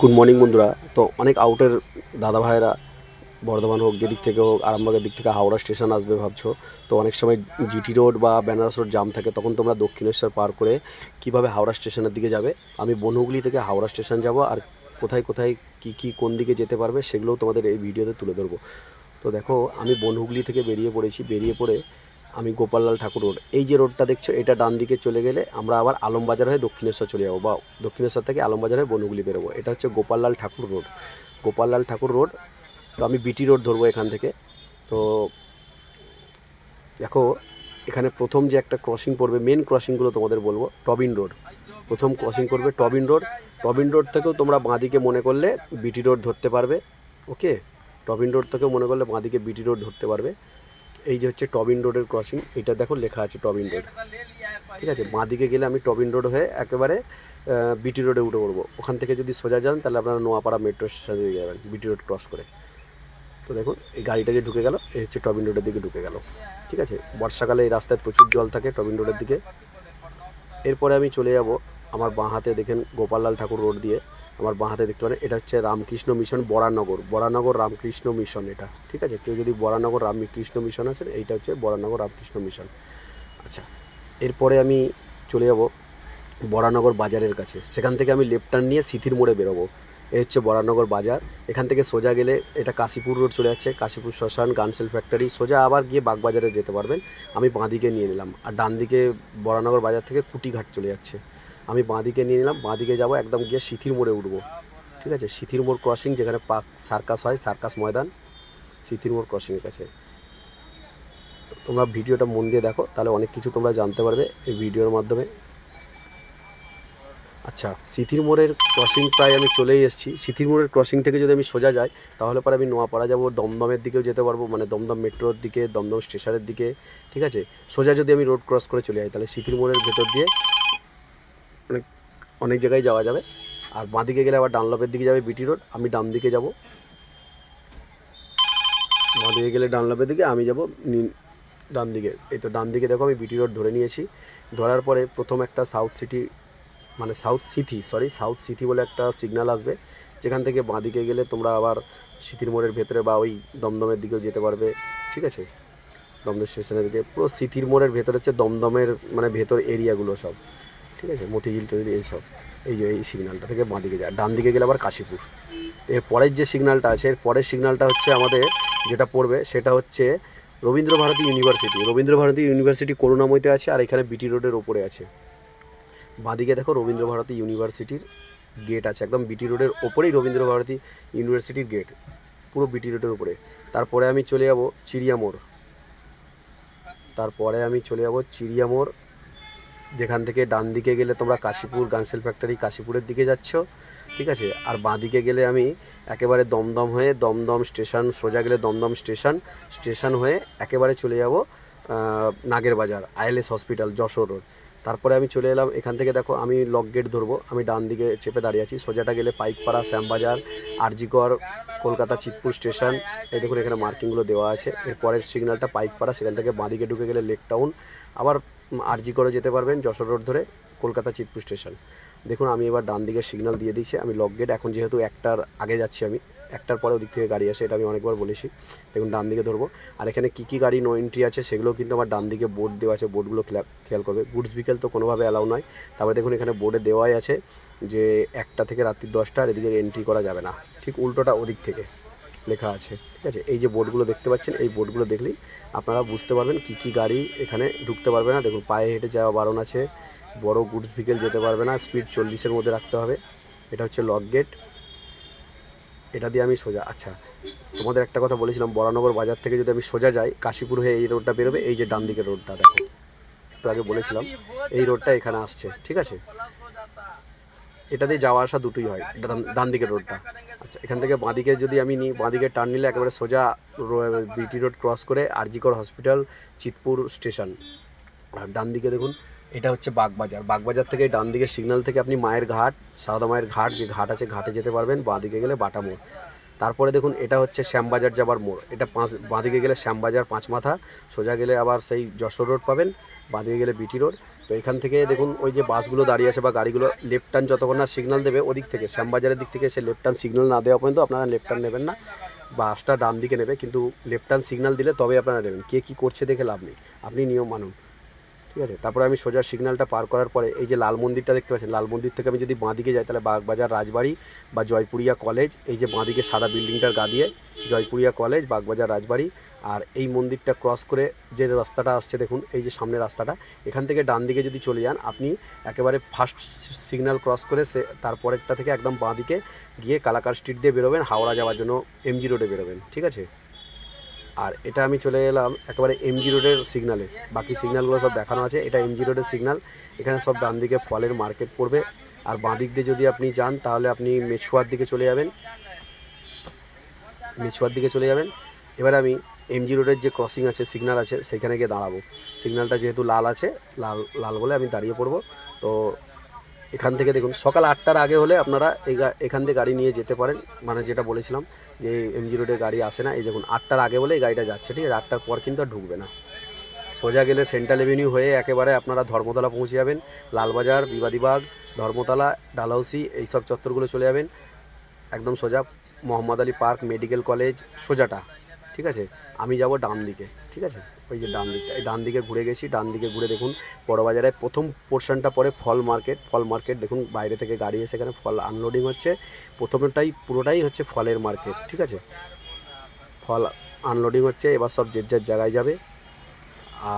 Good morning বন্ধুরা। তো অনেক আউটের দাদা ভাইয়েরা, বর্ধমান হোক, যেদিক থেকে হোক, আরামবাগের দিক থেকে হাওড়া স্টেশন আসবে ভাবছ। তো অনেক সময় জিটি রোড বা বেনারস রোড জাম থাকে, তখন তোমরা দক্ষিণেশ্বর পার করে কীভাবে হাওড়া স্টেশনের দিকে যাবে? আমি বনহুগলি থেকে হাওড়া স্টেশন যাব, আর কোথায় কোথায় কি কি কোন দিকে যেতে পারবে সেগুলোও তোমাদের এই ভিডিওতে তুলে ধরবো। তো দেখো, আমি বনহুগলি থেকে বেরিয়ে পড়েছি। বেরিয়ে পড়ে আমি গোপাললাল ঠাকুর রোড। এই যে রোডটা দেখছ, এটা ডান দিকে চলে গেলে আমরা আবার আলমবাজার হয়ে দক্ষিণেশ্বর চলে যাব। বা দক্ষিণেশ্বর থেকে আলমবাজার হয়ে বনহুগলি বেরোবো। এটা হচ্ছে গোপাললাল ঠাকুর রোড। গোপাললাল ঠাকুর রোড, তো আমি বিটি রোড ধরবো এখান থেকে। তো দেখো, এখানে প্রথম যে একটা ক্রসিং পড়বে মেন ক্রসিংগুলো তোমাদের বলব, টবিন রোড। প্রথম ক্রসিং করবে টবিন রোড। টবিন রোড থেকেও তোমরা বাঁদিকে মনে করলে বিটি রোড ধরতে পারবে ওকে টবিন রোড থেকেও মনে করলে বাঁদিকে বিটি রোড ধরতে পারবে। এই যে হচ্ছে টবিন রোডের ক্রসিং এটা দেখো লেখা আছে টবিন রোড ঠিক আছে? বাঁদিকে গেলে আমি টবিন রোড হয়ে একেবারে বিটি রোডে উঠে পড়ব। ওখান থেকে যদি সোজা যান, তাহলে আপনারা নোয়াপাড়া মেট্রো স্টেশনে দিয়ে যাবেন বিটি রোড ক্রস করে। তো দেখুন, এই গাড়িটা যে ঢুকে গেল, এই হচ্ছে টবিন রোডের দিকে ঢুকে গেল। ঠিক আছে? বর্ষাকালে এই রাস্তায় প্রচুর জল থাকে টবিন রোডের দিকে। এরপরে আমি চলে যাব আমার বাঁ হাতে, দেখেন গোপাললাল ঠাকুর রোড দিয়ে। আমার বাঁ হাতে দেখতে পারেন, এটা হচ্ছে রামকৃষ্ণ মিশন বরানগর বরানগর রামকৃষ্ণ মিশন এটা, ঠিক আছে? কেউ যদি বরানগর রামকৃষ্ণ মিশন আছেন এইটা হচ্ছে বরানগর রামকৃষ্ণ মিশন। আচ্ছা এরপরে আমি চলে যাব বরানগর বাজারের কাছে। সেখান থেকে আমি লেফট টার্ন নিয়ে সিথির মোড়ে বেরোবো। এ হচ্ছে বরানগর বাজার। এখান থেকে সোজা গেলে এটা কাশীপুর রোড চলে যাচ্ছে, কাশীপুর শ্মশান, গানসেল ফ্যাক্টরি। সোজা আবার গিয়ে বাগবাজারে যেতে পারবেন। আমি বাঁদিকে নিয়ে নিলাম। আর ডান দিকে বরানগর বাজার থেকে কুটিঘাট চলে যাচ্ছে। আমি বাঁদিকে নিয়ে নিলাম, বাঁদিকে যাব, একদম গিয়ে সিথির মোড়ে উঠবো। ঠিক আছে? সিথির মোড় ক্রসিং যেখানে পার্ক সার্কাস হয় সার্কাস ময়দান, সিথির মোড় ক্রসিংয়ের কাছে। তোমরা ভিডিওটা মন দিয়ে দেখো, তাহলে অনেক কিছু তোমরা জানতে পারবে এই ভিডিওর মাধ্যমে। আচ্ছা সিথির মোড়ের ক্রসিং প্রায় আমি চলেই এসেছি। সিথির মোড়ের ক্রসিং থেকে যদি আমি সোজা যাই, তাহলে পরে আমি নোয়াপাড়া যাব, দমদমের দিকেও যেতে পারব মানে দমদম মেট্রোর দিকে, দমদম স্টেশনের দিকে। ঠিক আছে? সোজা যদি আমি রোড ক্রস করে চলে যাই, তাহলে সিথির মোড়ের ভেতর দিয়ে অনেক অনেক জায়গায় যাওয়া যাবে। আর বাঁদিকে গেলে আবার ডানলপের দিকে যাবে বিটি রোড আমি ডান দিকে যাব। বাঁদিকে গেলে ডানলপের দিকে, আমি যাব ডান দিকে এই তো ডান দিকে দেখো আমি বিটি রোড ধরে নিয়েছি। ধরার পরে প্রথম একটা সাউথ সিটি মানে south Sinthi sorry south Sinthi বলে একটা সিগন্যাল আসবে। যেখান থেকে বাঁদিকে গেলে তোমরা আবার সিথির মোড়ের ভেতরে বা ওই দমদমের দিকেও যেতে পারবে, ঠিক আছে? দমদম স্টেশনের দিকে। পুরো সিথির মোড়ের ভেতরে হচ্ছে দমদমের মানে ভেতর এরিয়াগুলো সব। ঠিক আছে, মতিঝিল টতিঝিল এইসব। এই যে এই সিগন্যালটা থেকে বাঁদিকে যায়। ডান দিকে গেলে আবার কাশীপুর। এর পরের যে সিগন্যালটা আছে, এর পরের সিগন্যালটা হচ্ছে আমাদের যেটা পড়বে, সেটা হচ্ছে রবীন্দ্র ভারতী ইউনিভার্সিটি রবীন্দ্র ভারতী ইউনিভার্সিটি করুণাময়তে আছে আর এখানে বিটি রোডের ওপরে আছে। বাঁদিকে দেখো রবীন্দ্র ভারতী ইউনিভার্সিটির গেট আছে। একদম বিটি রোডের ওপরেই রবীন্দ্র ভারতী ইউনিভার্সিটির গেট পুরো বিটি রোডের উপরে। তারপরে আমি চলে যাব চিড়িয়ামোড়। তারপরে আমি চলে যাব চিড়িয়ামোড়। যেখান থেকে ডান দিকে গেলে তোমরা কাশীপুর গানসেল ফ্যাক্টরি কাশীপুরের দিকে যাচ্ছ, ঠিক আছে? আর বাঁ দিকে গেলে আমি একেবারে দমদম হয়ে দমদম স্টেশন, সোজা গেলে দমদম স্টেশন স্টেশন হয়ে একেবারে চলে যাব নাগের বাজার, আইএলএস হসপিটাল, যশোর রোড। তারপরে আমি চলে এলাম, এখান থেকে দেখো আমি লক গেট ধরবো, আমি ডান দিকে চেপে দাঁড়িয়ে আছি, সোজাটা গেলে পাইকপাড়া, শ্যামবাজার, আরজিকর, কলকাতা, চিতপুর স্টেশন, এই দেখুন এখানে মার্কিংগুলো দেওয়া আছে এর পরের সিগন্যালটা পাইকপাড়া, সেখান থেকে বাঁদিকে ঢুকে গেলে লেক টাউন, আবার আরজি করে যেতে পারবেন যশোর রোড ধরে, কলকাতা চিতপুর স্টেশন। দেখুন, আমি এবার ডান দিকে সিগন্যাল দিয়ে দিয়েছি, আমি লক গেট এখন যেহেতু একটার আগে যাচ্ছি আমি, একটার পরে ওদিক থেকে গাড়ি আসে, এটা আমি অনেকবার বলেছি। দেখুন, ডান দিকে ধরবো। আর এখানে কী কী গাড়ি নো এন্ট্রি আছে সেগুলো কিন্তু আমার ডান দিকে বোর্ড দেওয়া আছে বোর্ডগুলো খেয়াল করবে। গুডস বিকেল তো কোনোভাবে অ্যালাউ নয়। তারপরে দেখুন, এখানে বোর্ডে দেওয়াই আছে যে, একটা থেকে রাত্রি দশটা আর এদিকে এন্ট্রি করা যাবে না। ঠিক উল্টোটা ওদিক থেকে। লেখা আছে, ঠিক আছে? এই যে বোর্ডগুলো দেখতে পাচ্ছেন, এই বোর্ডগুলো দেখলেই আপনারা বুঝতে পারবেন কী কী গাড়ি এখানে ঢুকতে পারবে না। দেখুন, পায়ে হেঁটে যাওয়া বারণ আছে, বড় গুডস ভিকেল যেতে পারবে না স্পিড চল্লিশের মধ্যে রাখতে হবে। এটা হচ্ছে লক গেট এটা দিয়ে আমি সোজা আচ্ছা তোমাদের একটা কথা বলেছিলাম, বরানগর বাজার থেকে যদি আমি সোজা যাই, কাশীপুর হয়ে এই রোডটা বেরোবে, এই যে ডান দিকের রোডটা দেখো। একটু আগে বলেছিলাম, এই রোডটা এখানে আসছে, ঠিক আছে? এটা দিয়ে যাওয়া আসা দুটোই হয়, ডান- দিকের রোডটা আচ্ছা এখান থেকে বাঁদিকে যদি আমি নিই বাঁদিকে টার্ন নিলে একেবারে সোজা বিটি রোড ক্রস করে আরজিকর হসপিটাল চিতপুর স্টেশন আর ডান দিকে দেখুন, এটা হচ্ছে বাগবাজার। বাগবাজার থেকে ডান দিকে সিগন্যাল থেকে আপনি মায়ের ঘাট, সারদা মায়ের ঘাট, যে ঘাট আছে, ঘাটে যেতে পারবেন, বাঁদিকে গেলে বাটা মোড়। তারপরে দেখুন, এটা হচ্ছে শ্যামবাজার যাবার মোড়। এটা পাঁচ বাঁদিকে গেলে শ্যামবাজার পাঁচ মাথা সোজা গেলে আবার সেই যশোর রোড পাবেন, বাঁদিকে গেলে বিটি রোড তো এখান থেকে দেখুন, ওই যে বাসগুলো দাঁড়িয়ে আছে বা গাড়িগুলো লেফট টার্ন যতক্ষণ না সিগনাল দেবে ওদিক থেকে, শ্যামবাজারের দিক থেকে সে লেফট টার্ন সিগনাল না দেওয়া পর্যন্ত আপনারা লেফট টার্ন নেবেন না, বাসটা ডান দিকে নেবে, কিন্তু লেফট টার্ন সিগনাল দিলে তবে আপনারা নেবেন, কে কী করছে দেখে লাভ নেই, আপনি নিয়ম মানুন। ঠিক আছে? তারপরে আমি সোজা সিগন্যালটা পার করার পরে এই যে লাল মন্দিরটা দেখতে পাচ্ছেন, লাল মন্দির থেকে আমি যদি বাঁদিকে যাই তাহলে বাগবাজার রাজবাড়ি বা জয়পুরিয়া কলেজ, এই যে বাঁদিকে সাদা বিল্ডিংটার গা দিয়ে জয়পুরিয়া কলেজ, বাগবাজার রাজবাড়ি আর এই মন্দিরটা ক্রস করে যে রাস্তাটা আসছে দেখুন, এই যে সামনের রাস্তাটা, এখান থেকে ডান দিকে যদি চলে যান, আপনি একেবারে ফার্স্ট সিগন্যাল ক্রস করে সে, তারপরেরটা থেকে একদম বাঁ দিকে গিয়ে কালাকার স্ট্রিট দিয়ে বেরোবেন, হাওড়া যাওয়ার জন্য এমজি রোডে বেরোবেন, ঠিক আছে? আর এটা আমি চলে এলাম একেবারে এমজি রোডের সিগনালে বাকি সিগনালগুলো সব দেখানো আছে। এটা এমজি রোডের সিগনাল এখানে সব ডান দিকে ফলের মার্কেট পড়বে। আর বাঁ দিক দিয়ে যদি আপনি যান, তাহলে আপনি মেছুয়ার দিকে চলে যাবেন। মেছুয়ার দিকে চলে যাবেন। এবার আমি এমজি রোডের যে ক্রসিং আছে সিগনাল আছে, সেখানে গিয়ে দাঁড়াবো। সিগনালটা যেহেতু লাল আছে, লাল লাল বলে আমি দাঁড়িয়ে পড়ব। তো এখান থেকে দেখুন, সকাল আটটার আগে হলে আপনারা এই এখান থেকে গাড়ি নিয়ে যেতে পারেন। মানে যেটা বলেছিলাম যে এমজি রোডে গাড়ি আসে না, এই দেখুন, আটটার আগে বলে এই গাড়িটা যাচ্ছে, ঠিক আছে? আটটার পর কিন্তু আর ঢুকবে না। সোজা গেলে সেন্ট্রাল এভিনিউ হয়ে একেবারে আপনারা ধর্মতলা পৌঁছে যাবেন, লালবাজার, বিবাদীবাগ, ধর্মতলা ডালহাউসি এইসব চত্বরগুলো চলে যাবেন। একদম সোজা Mohammad Ali park, medical college, সোজাটা। ঠিক আছে? আমি যাব ডান দিকে, ঠিক আছে? ওই যে ডান দিকটা, এই ডান দিকে ঘুরে গেছি, ডান দিকে ঘুরে দেখুন বড়বাজারে প্রথম পোর্শনটা পরে ফল মার্কেট ফল মার্কেট দেখুন বাইরে থেকে গাড়ি এসে এখানে ফল আনলোডিং হচ্ছে। প্রথমটাই, পুরোটাই হচ্ছে ফলের মার্কেট ঠিক আছে? ফল আনলোডিং হচ্ছে, এবার সব যে যার জায়গায় যাবে।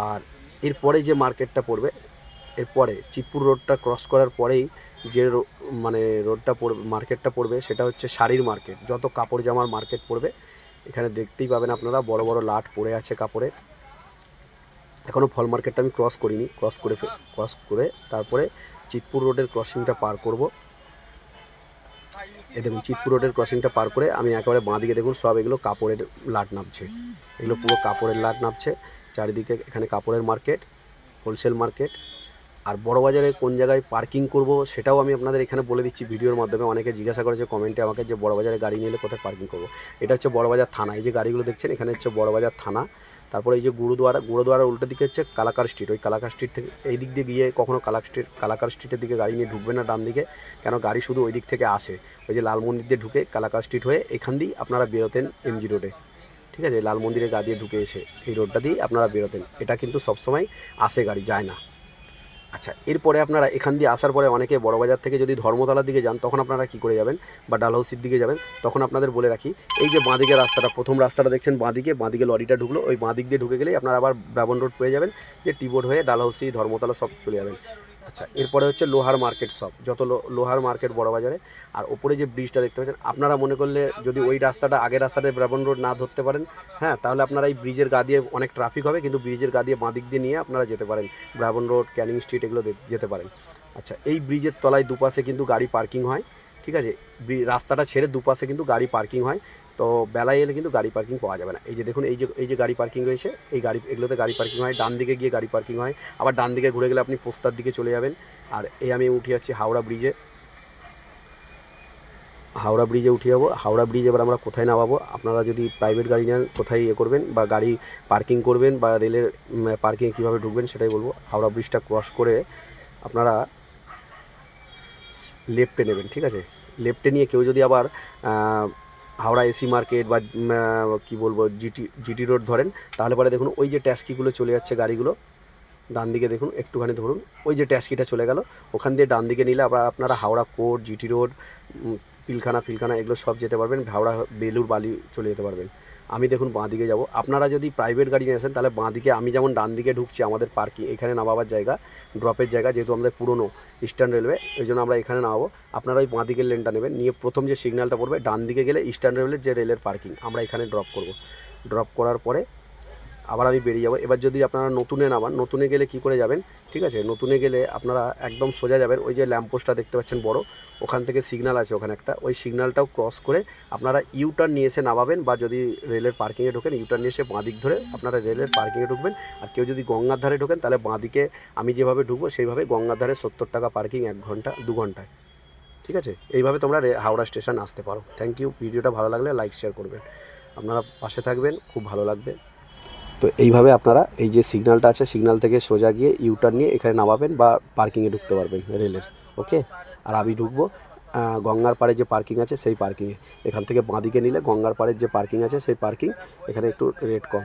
আর এরপরে যে মার্কেটটা পড়বে, এরপরে চিতপুর রোডটা ক্রস করার পরেই যে মানে রোডটা পড়বে মার্কেটটা পড়বে, সেটা হচ্ছে শাড়ির মার্কেট যত কাপড় জামার মার্কেট পড়বে এখানে দেখতেই পাবেন আপনারা, বড় বড় লাট পড়ে আছে কাপড়ে। এখনও ফল মার্কেটটা আমি ক্রস করিনি ক্রস করে ক্রস করে তারপরে চিতপুর রোডের ক্রসিংটা পার করব। এই দেখুন, চিতপুর রোডের ক্রসিংটা পার করে আমি একেবারে বাঁ দিকে দেখুন, সব এগুলো কাপড়ের লাট নামছে। এগুলো পুরো কাপড়ের লাট নামছে। চারিদিকে এখানে কাপড়ের মার্কেট হোলসেল মার্কেট আর বড় বাজারে কোন জায়গায় পার্কিং করব সেটাও আমি আপনাদের এখানে বলে দিচ্ছি ভিডিওর মাধ্যমে। অনেকে জিজ্ঞাসা করেছে কমেন্টে আমাকে যে বড় বাজারে গাড়ি নিলে কোথায় পার্কিং করব। এটা হচ্ছে বড় বাজার থানা। এই যে গাড়িগুলো দেখছেন, এখানে হচ্ছে বড় বাজার থানা। তারপরে এই যে গুরুদুয়ারা গুরুদুয়ারার উল্টো দিকে হচ্ছে কালাকার স্ট্রিট ওই কালাকার স্ট্রিট থেকে এই দিক দিয়ে গিয়ে কখনো কালাক স্ট্রিট কালাকার স্ট্রিটের দিকে গাড়ি নিয়ে ঢুকবে না ডান দিকে। কেন? গাড়ি শুধু ওই দিক থেকে আসে। ওই যে লাল মন্দির দিয়ে ঢুকে কালাকার স্ট্রিট হয়ে এখান দিয়েই আপনারা বেরোতেন এমজি রোডে ঠিক আছে? লাল মন্দিরে গা দিয়ে ঢুকে এসে এই রোডটা দিয়েই আপনারা বেরোতেন। এটা কিন্তু সবসময় আসে গাড়ি, যায় না। আচ্ছা এরপরে আপনারা এখান দিয়ে আসার পরে অনেকে বড়বাজার থেকে যদি ধর্মতলার দিকে যান, তখন আপনারা কি করে যাবেন? বা ডালহাউসির দিকে যাবেন, তখন আপনাদের বলে রাখি, এই যে বাঁদিকে রাস্তাটা, প্রথম রাস্তাটা দেখছেন বাঁদিকে বাঁদিকে লরিটা ঢুকলো, ওই বাঁদিক দিয়ে ঢুকে গেলেই আপনারা আবার ব্রাবন রোড পেয়ে যাবেন, যে টিবোর্ড হয়ে ডালহাউসি ধর্মতলা সব চলে যাবেন। আচ্ছা এরপরে হচ্ছে লোহার মার্কেট সব যত লোহার মার্কেট বড় বাজারে, আর ওপরে যে ব্রিজটা দেখতে পাচ্ছেন, আপনারা মনে করলে যদি ওই রাস্তাটা, আগের রাস্তাটা ব্রাবন রোড না ধরতে পারেন হ্যাঁ তাহলে আপনারা এই ব্রিজের গা দিয়ে অনেক ট্রাফিক হবে, কিন্তু ব্রিজের গা দিয়ে বাঁদিক দিয়ে নিয়ে আপনারা যেতে পারেন ব্রাবন রোড ক্যানিং স্ট্রিট এগুলো যেতে পারেন। আচ্ছা এই ব্রিজের তলায় দুপাশে কিন্তু গাড়ি পার্কিং হয়। ঠিক আছে? রাস্তাটা ছেড়ে দুপাশে কিন্তু গাড়ি পার্কিং হয়। তো বেলায় এলে কিন্তু গাড়ি পার্কিং পাওয়া যাবে না। এই যে দেখুন, এই যে এই যে গাড়ি পার্কিং রয়েছে, এই গাড়ি, এগুলোতে গাড়ি পার্কিং হয়। ডান দিকে গিয়ে গাড়ি পার্কিং হয়। আবার ডান দিকে ঘুরে গেলে আপনি পোস্তার দিকে চলে যাবেন। আর এই আমি উঠে যাচ্ছি হাওড়া ব্রিজে হাওড়া ব্রিজে উঠে যাব। হাওড়া ব্রিজ এবার আমরা কোথায় নামাবো? আপনারা যদি প্রাইভেট গাড়ি নেন, কোথায় ইয়ে করবেন বা গাড়ি পার্কিং করবেন বা রেলের পার্কিং কীভাবে ঢুকবেন সেটাই বলব। হাওড়া ব্রিজটা ক্রস করে আপনারা লেফটে নেবেন, ঠিক আছে? লেফটে নিয়ে কেউ যদি আবার হাওড়া এসি মার্কেট বা কি বলব, জিটি জিটি রোড ধরেন, তাহলে পরে দেখুন ওই যে ট্যাক্সিগুলো চলে যাচ্ছে গাড়িগুলো ডান দিকে দেখুন একটুখানি ধরুন, ওই যে ট্যাক্সিটা চলে গেল, ওখান দিয়ে ডান দিকে নিলে আবার আপনারা Howrah court, GT road Pilkhana, Filkhana এগুলো সব যেতে পারবেন, হাওড়া বেলুর বালি চলে যেতে পারবেন। আমি দেখুন বাঁ দিকে যাব। আপনারা যদি প্রাইভেট গাড়ি নিয়ে আসেন, তাহলে বাঁ দিকে আমি যেমন ডান দিকে ঢুকছি আমাদের পার্কিং এখানে নামাবার জায়গা ড্রপের জায়গা যেহেতু আমাদের পুরনো ইস্টার্ন রেলওয়ে ওই জন্য আমরা এখানে নামাবো। আপনারা ওই বাঁ দিকের লেনটা নেবেন, নিয়ে প্রথম যে সিগন্যালটা পড়বে, ডান দিকে গেলে ইস্টার্ন রেলওয়ের যে রেলের পার্কিং আমরা এখানে ড্রপ করব। ড্রপ করার পরে আবার আমি বেরিয়ে যাব। এবার যদি আপনারা নতুনে নামান, নতুনে গেলে কি করে যাবেন? ঠিক আছে? নতুনে গেলে আপনারা একদম সোজা যাবেন। ওই যে ল্যাম্পপোস্টটা দেখতে পাচ্ছেন বড়, ওখান থেকে সিগনাল আছে ওখানে একটা। ওই সিগনালটাও ক্রস করে আপনারা ইউটার্ন নিয়ে এসে নামাবেন বা যদি রেলের পার্কিংয়ে ঢোকেন ইউটার্ন নিয়ে এসে বাঁ দিক ধরে আপনারা রেলের পার্কিংয়ে ঢুকবেন। আর কেউ যদি গঙ্গার ধারে ঢোকেন, তাহলে বাঁ দিকে আমি যেভাবে ঢুকবো, সেইভাবে গঙ্গার ধারে সত্তর টাকা পার্কিং এক ঘণ্টা, দু ঘন্টায়। ঠিক আছে? এইভাবে তোমরা হাওড়া স্টেশন আসতে পারো। থ্যাংক ইউ ভিডিওটা ভালো লাগলে লাইক শেয়ার করবেন। আপনারা পাশে থাকবেন, খুব ভালো লাগবে। তো এইভাবে আপনারা এই যে সিগনালটা আছে সিগনাল থেকে সোজা গিয়ে ইউটার নিয়ে এখানে নামাবেন বা পার্কিংয়ে ঢুকতে পারবেন রেলের ওকে আর আমি ঢুকবো গঙ্গার পাড়ে যে পার্কিং আছে সেই পার্কিংয়ে এখান থেকে বাঁদিকে নিলে গঙ্গার পাড়ের যে পার্কিং আছে সেই পার্কিং এখানে একটু রেট কম।